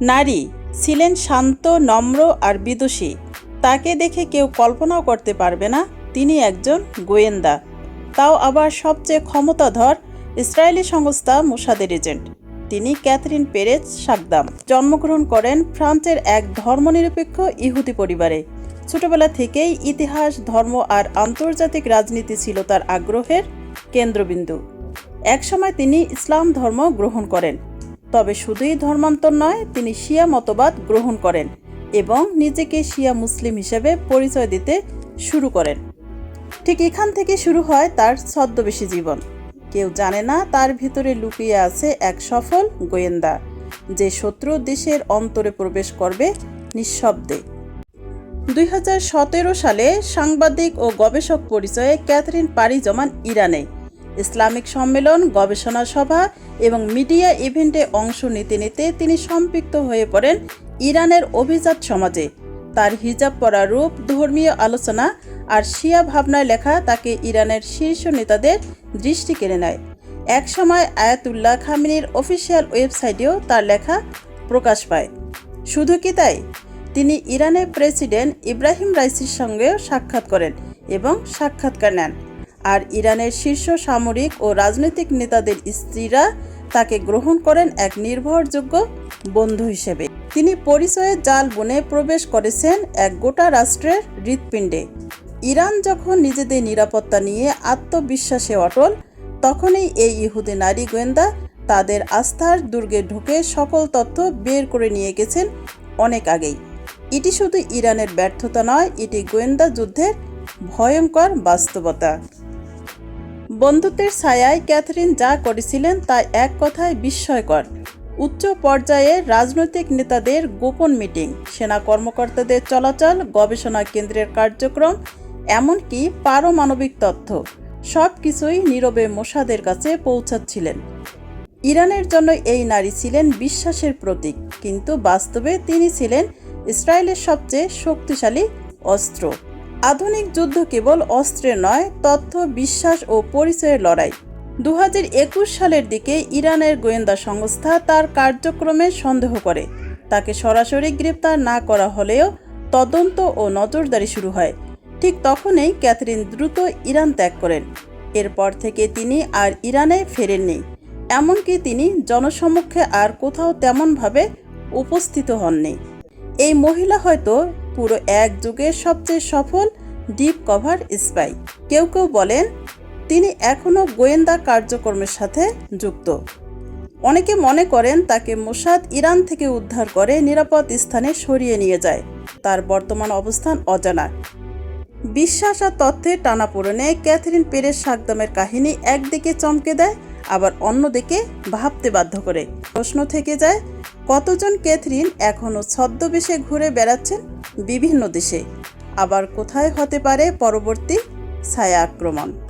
নারী ছিলেন শান্ত, নম্র আর বিদুষী। তাকে দেখে কেউ কল্পনাও করতে পারবে না, তিনি একজন গোয়েন্দা। তাও আবার সবচেয়ে ক্ষমতাধর ইসরায়েলি সংস্থা মোসাদের এজেন্ট। তিনি ক্যাথরিন পেরেজ সাকদাম। জন্মগ্রহণ করেন ফ্রান্সের এক ধর্মনিরপেক্ষ ইহুদি পরিবারে। ছোটবেলা থেকেই ইতিহাস, ধর্ম আর আন্তর্জাতিক রাজনীতি ছিল তার আগ্রহের কেন্দ্রবিন্দু। একসময় তিনি ইসলাম ধর্ম গ্রহণ করেন। তবে শুধুই ধর্মান্তর নয়, তিনি শিয়া মতবাদ গ্রহণ করেন এবং নিজেকে শিয়া মুসলিম হিসেবে পরিচয় দিতে শুরু করেন। ঠিক এখান থেকে শুরু হয় তার ছদ্মবেশী জীবন। কেউ জানে না তার ভিতরে লুকিয়ে আছে এক সফল গোয়েন্দা, যে শত্রু দেশের অন্তরে প্রবেশ করবে নিঃশব্দে। দুই হাজার সতেরো সালে সাংবাদিক ও গবেষক পরিচয়ে ক্যাথরিন পাড়ি জমান ইরানে ইসলামিক সম্মেলন, গবেষণা সভা এবং মিডিয়া ইভেন্টে অংশ নিতে নিতে তিনি সম্পৃক্ত হয়ে পড়েন ইরানের অভিজাত সমাজে। তার হিজাব পরা রূপ, ধর্মীয় আলোচনা আর শিয়া ভাবনায় লেখা তাকে ইরানের শীর্ষ নেতাদের দৃষ্টি কেড়ে নেয়। একসময় আয়াতুল্লাহ খামিনীর অফিসিয়াল ওয়েবসাইটেও তার লেখা প্রকাশ পায়। শুধু কি তাই? তিনি ইরানের প্রেসিডেন্ট ইব্রাহিম রাইসির সঙ্গেও সাক্ষাৎ করেন এবং সাক্ষাৎকার নেন। আর ইরানের শীর্ষ সামরিক ও রাজনৈতিক নেতাদের স্ত্রীরা তাকে গ্রহণ করেন এক নির্ভরযোগ্য বন্ধু হিসেবে। তিনি পরিচয়ে জাল বনে প্রবেশ করেছেন এক গোটা রাষ্ট্রের হৃৎপিণ্ডে। ইরান যখন নিজেদের নিরাপত্তা নিয়ে আত্মবিশ্বাসে অটল, তখনই এই ইহুদি নারী গোয়েন্দা তাদের আস্থার দুর্গে ঢুকে সকল তথ্য বের করে নিয়ে গেছেন অনেক আগেই। এটি শুধু ইরানের ব্যর্থতা নয়, এটি গোয়েন্দা যুদ্ধের ভয়ঙ্কর বাস্তবতা। বন্ধুত্বের ছায়ায় ক্যাথরিন যা করেছিলেন তা এক কথায় বিস্ময়কর। উচ্চ পর্যায়ে রাজনৈতিক নেতাদের গোপন মিটিং, সেনা কর্মকর্তাদের চলাচল, গবেষণা কেন্দ্রের কার্যক্রম, এমনকি পারমাণবিক তথ্য, সব কিছুই নীরবে মোসাদের কাছে পৌঁছাচ্ছিলেন। ইরানের জন্য এই নারী ছিলেন বিশ্বাসের প্রতীক, কিন্তু বাস্তবে তিনি ছিলেন ইসরায়েলের সবচেয়ে শক্তিশালী অস্ত্র। আধুনিক যুদ্ধ কেবল অস্ত্রে নয়, তথ্য, বিশ্বাস ও পরিচয়ের লড়াই। দু একুশ সালের দিকে ইরানের গোয়েন্দা সংস্থা তার কার্যক্রমে সন্দেহ করে। তাকে সরাসরি গ্রেপ্তার না করা হলেও তদন্ত ও নজরদারি শুরু হয়। ঠিক তখনই ক্যাথরিন দ্রুত ইরান ত্যাগ করেন। এরপর থেকে তিনি আর ইরানে ফেরেননি। এমনকি তিনি জনসমক্ষে আর কোথাও তেমনভাবে উপস্থিত হননি। এই মহিলা হয়তো পুরো এক যুগের সবচেয়ে সফল ডিপ কভার স্পাই। কেউ কেউ বলেন তিনি এখনও গোয়েন্দা কার্যক্রমের সাথে যুক্ত। অনেকে মনে করেন তাকে মোসাদ ইরান থেকে উদ্ধার করে নিরাপদ স্থানে সরিয়ে নিয়ে যায়। তার বর্তমান অবস্থান অজানা। বিশ্বাস আর তথ্যের টানাপোড়েনে ক্যাথরিন পেরেস সাকদামের কাহিনী একদিকে চমকে দেয়, আবার অন্যদিকে ভাবতে বাধ্য করে। প্রশ্ন থেকে যায়, কতজন ক্যাথরিন এখনও ছদ্মবেশে ঘুরে বেড়াচ্ছেন? বিভিন্ন দেশে। আবার কোথায় হতে পারে পরবর্তী ছায়া আক্রমণ?